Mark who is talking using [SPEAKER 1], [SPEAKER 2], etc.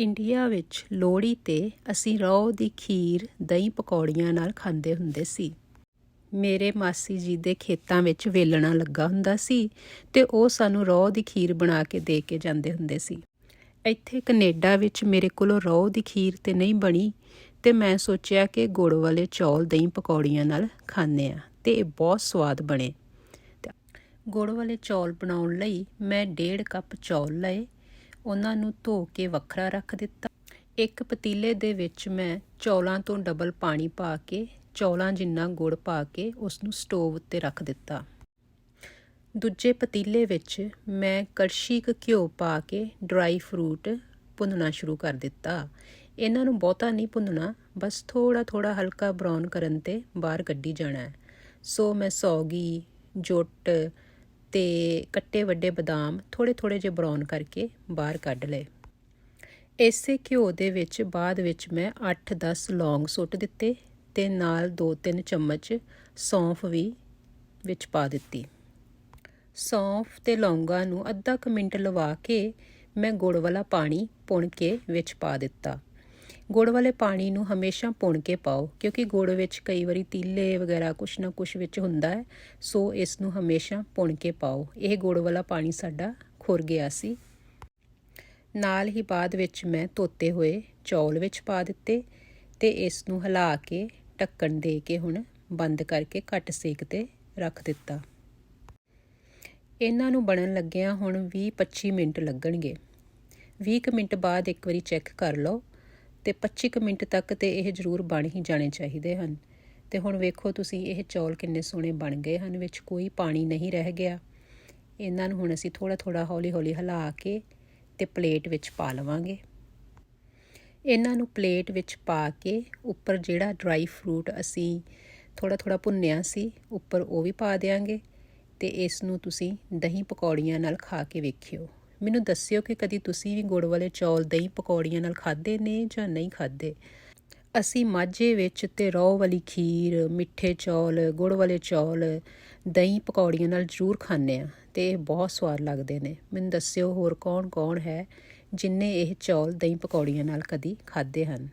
[SPEAKER 1] India ਵਿੱਚ ਲੋਹੜੀ ਤੇ ਅਸੀਂ ਰੋਹ ਦੀ ਖੀਰ, ਦਹੀਂ ਪਕੌੜੀਆਂ ਨਾਲ ਖਾਂਦੇ ਹੁੰਦੇ ਸੀ। ਮੇਰੇ ਮਾਸੀ ਜੀ ਦੇ ਖੇਤਾਂ ਵਿੱਚ ਵੇਲਣਾ ਲੱਗਾ ਹੁੰਦਾ ਸੀ ਤੇ ਉਹ ਸਾਨੂੰ ਰੋਹ ਦੀ ਖੀਰ ਬਣਾ ਕੇ ਦੇ ਕੇ ਜਾਂਦੇ ਹੁੰਦੇ ਸੀ। ਇੱਥੇ ਕੈਨੇਡਾ ਵਿੱਚ ਮੇਰੇ ਕੋਲੋਂ ਰੋਹ ਦੀ ਖੀਰ ਤੇ ਨਹੀਂ ਬਣੀ ਤੇ ਮੈਂ ਸੋਚਿਆ ਕਿ ਗੁੜ ਵਾਲੇ ਚੌਲ, ਦਹੀਂ ਪਕੌੜੀਆਂ ਨਾਲ ਖਾਂਦੇ ਆ ਤੇ ਇਹ ਬਹੁਤ ਸਵਾਦ ਬਣੇ। ਗੁੜ ਵਾਲੇ ਚੌਲ ਬਣਾਉਣ ਲਈ ਮੈਂ 1.5 ਕੱਪ ਚੌਲ ਲਏ ਉਹਨਾਂ ਨੂੰ ਧੋ ਕੇ ਵੱਖਰਾ ਰੱਖ ਦਿੱਤਾ। ਇੱਕ ਪਤੀਲੇ ਦੇ ਵਿੱਚ ਮੈਂ ਚੌਲਾਂ ਤੋਂ ਡਬਲ ਪਾਣੀ ਪਾ ਕੇ, ਚੌਲਾਂ ਜਿੰਨਾ ਗੁੜ ਪਾ ਕੇ ਉਸ ਨੂੰ ਸਟੋਵ ਉੱਤੇ ਰੱਖ ਦਿੱਤਾ। ਦੂਜੇ ਪਤੀਲੇ ਵਿੱਚ ਮੈਂ ਕੜਛੀ ਕੁ ਘਿਓ ਪਾ ਕੇ ਡਰਾਈ ਫਰੂਟ ਭੁੰਨਣਾ ਸ਼ੁਰੂ ਕਰ ਦਿੱਤਾ। ਇਹਨਾਂ ਨੂੰ ਬਹੁਤਾ ਨਹੀਂ ਭੁੰਨਣਾ, ਬਸ ਥੋੜਾ ਥੋੜਾ ਹਲਕਾ ਬਰਾਊਨ ਕਰਨ ਤੇ ਬਾਹਰ ਕੱਢੀ ਜਾਣਾ ਹੈ। ਸੋ ਮੈਂ ਸੌਗੀ, ਜੁੱਟ ਤੇ ਕੱਟੇ ਵੱਡੇ ਬਦਾਮ ਥੋੜੇ ਥੋੜੇ ਜਿਹੇ ਬਰਾਊਨ ਕਰਕੇ ਬਾਹਰ ਕੱਢ ਲਏ। ਇਸੇ ਘਿਓ ਦੇ ਵਿੱਚ ਬਾਅਦ ਵਿੱਚ ਮੈਂ 8-10 ਲੌਂਗ ਸੁੱਟ ਦਿੱਤੇ ਤੇ ਨਾਲ 2-3 ਚਮਚ ਸੌਂਫ ਵੀ ਵਿੱਚ ਪਾ ਦਿੱਤੀ। ਸੌਂਫ ਤੇ ਲੌਂਗਾਂ ਨੂੰ ਅੱਧਾ ਕੁ ਮਿੰਟ ਲਵਾ ਕੇ ਮੈਂ ਗੁੜ ਵਾਲਾ ਪਾਣੀ ਪੁਣ ਕੇ ਵਿੱਚ ਪਾ ਦਿੱਤਾ। ਗੁੜ ਵਾਲੇ ਪਾਣੀ ਨੂੰ ਹਮੇਸ਼ਾ ਪੁਣ ਕੇ ਪਾਓ, ਕਿਉਂਕਿ ਗੁੜ ਵਿੱਚ ਕਈ ਵਾਰੀ ਤੀਲੇ ਵਗੈਰਾ ਕੁਛ ਨਾ ਕੁਛ ਵਿੱਚ ਹੁੰਦਾ ਹੈ, ਸੋ ਇਸ ਨੂੰ ਹਮੇਸ਼ਾ ਪੁਣ ਕੇ ਪਾਓ। ਇਹ ਗੁੜ ਵਾਲਾ ਪਾਣੀ ਸਾਡਾ ਖੁਰ ਗਿਆ ਸੀ। ਨਾਲ ਹੀ ਬਾਅਦ ਵਿੱਚ ਮੈਂ ਧੋਤੇ ਹੋਏ ਚੌਲ ਵਿੱਚ ਪਾ ਦਿੱਤੇ ਤੇ ਇਸ ਨੂੰ ਹਿਲਾ ਕੇ ਢੱਕਣ ਦੇ ਕੇ ਹੁਣ ਬੰਦ ਕਰਕੇ ਘੱਟ ਸੇਕ ਤੇ ਰੱਖ ਦਿੱਤਾ। ਇਹਨਾਂ ਨੂੰ ਬਣਨ ਲੱਗਿਆਂ ਹੁਣ 20-25 ਮਿੰਟ ਲੱਗਣਗੇ। 20 ਮਿੰਟ ਬਾਅਦ ਇੱਕ ਵਾਰੀ ਚੈੱਕ ਕਰ ਲਓ ਤੇ 25 ਮਿੰਟ ਤੱਕ ਤੇ ਇਹ ਜ਼ਰੂਰ ਬਣ ਹੀ ਜਾਣੇ ਚਾਹੀਦੇ ਹਨ। ਤੇ ਹੁਣ ਵੇਖੋ ਤੁਸੀਂ ਇਹ ਚੌਲ ਕਿੰਨੇ ਸੋਹਣੇ ਬਣ ਗਏ ਹਨ, ਵਿੱਚ ਕੋਈ ਪਾਣੀ ਨਹੀਂ ਰਹਿ ਗਿਆ। ਇਹਨਾਂ ਨੂੰ ਹੁਣ ਅਸੀਂ ਥੋੜਾ ਥੋੜਾ ਹੌਲੀ ਹੌਲੀ ਹਿਲਾ ਕੇ ਤੇ ਪਲੇਟ ਵਿੱਚ ਪਾ ਲਵਾਂਗੇ। ਇਹਨਾਂ ਨੂੰ ਪਲੇਟ ਵਿੱਚ ਪਾ ਕੇ ਉੱਪਰ ਜਿਹੜਾ ਡਰਾਈ ਫਰੂਟ ਅਸੀਂ ਥੋੜਾ ਥੋੜਾ ਭੁੰਨਿਆ ਸੀ, ਉੱਪਰ ਉਹ ਵੀ ਪਾ ਦੇਾਂਗੇ ਤੇ ਇਸ ਨੂੰ ਤੁਸੀਂ ਦਹੀਂ ਪਕੌੜੀਆਂ ਨਾਲ ਖਾ ਕੇ ਵੇਖਿਓ। ਮੈਨੂੰ ਦੱਸਿਓ ਕਿ ਕਦੀ ਤੁਸੀਂ ਵੀ ਗੁੜ ਵਾਲੇ ਚੌਲ, ਦਹੀਂ ਪਕੌੜੀਆਂ ਨਾਲ ਖਾਦੇ ਨੇ ਜਾਂ ਨਹੀਂ ਖਾਦੇ ਅਸੀਂ ਮਾਝੇ ਵਿੱਚ ਤੇ ਰੋਹ ਵਾਲੀ ਖੀਰ, ਮਿੱਠੇ ਚੌਲ, ਗੁੜ ਵਾਲੇ ਚੌਲ, ਦਹੀਂ ਪਕੌੜੀਆਂ ਨਾਲ ਜ਼ਰੂਰ ਖਾਂਦੇ ਆ ਤੇ ਇਹ ਬਹੁਤ ਸਵਾਦ ਲੱਗਦੇ ਨੇ। ਮੈਨੂੰ ਦੱਸਿਓ ਹੋਰ ਕੌਣ ਕੌਣ ਹੈ ਜਿਨਨੇ ਇਹ ਚੌਲ, ਦਹੀਂ ਪਕੌੜੀਆਂ ਨਾਲ ਕਦੀ ਖਾਦੇ ਹਨ?